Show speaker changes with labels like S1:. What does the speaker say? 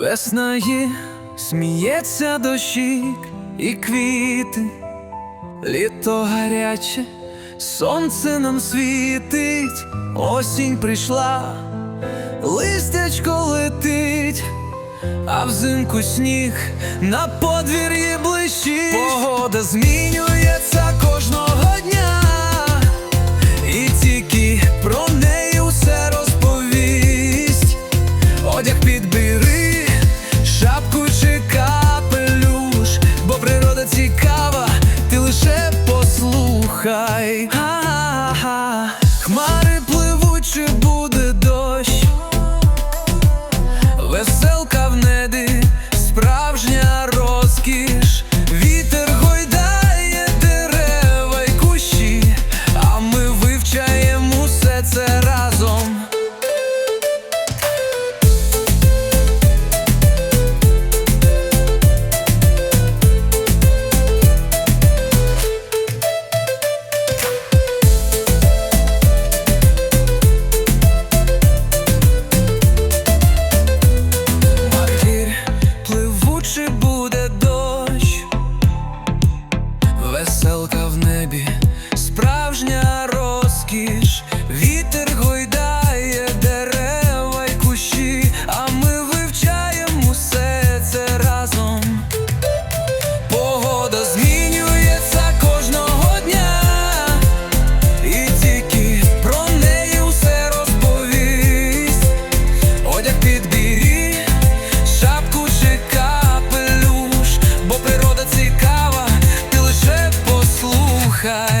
S1: Весна є, сміється дощик і квіти, літо гаряче, сонце нам світить, осінь прийшла, листячко летить, а взимку сніг на подвір'ї блищить. Погода змінюється цікава, ти лише послухай. веселка в небі, справжня. high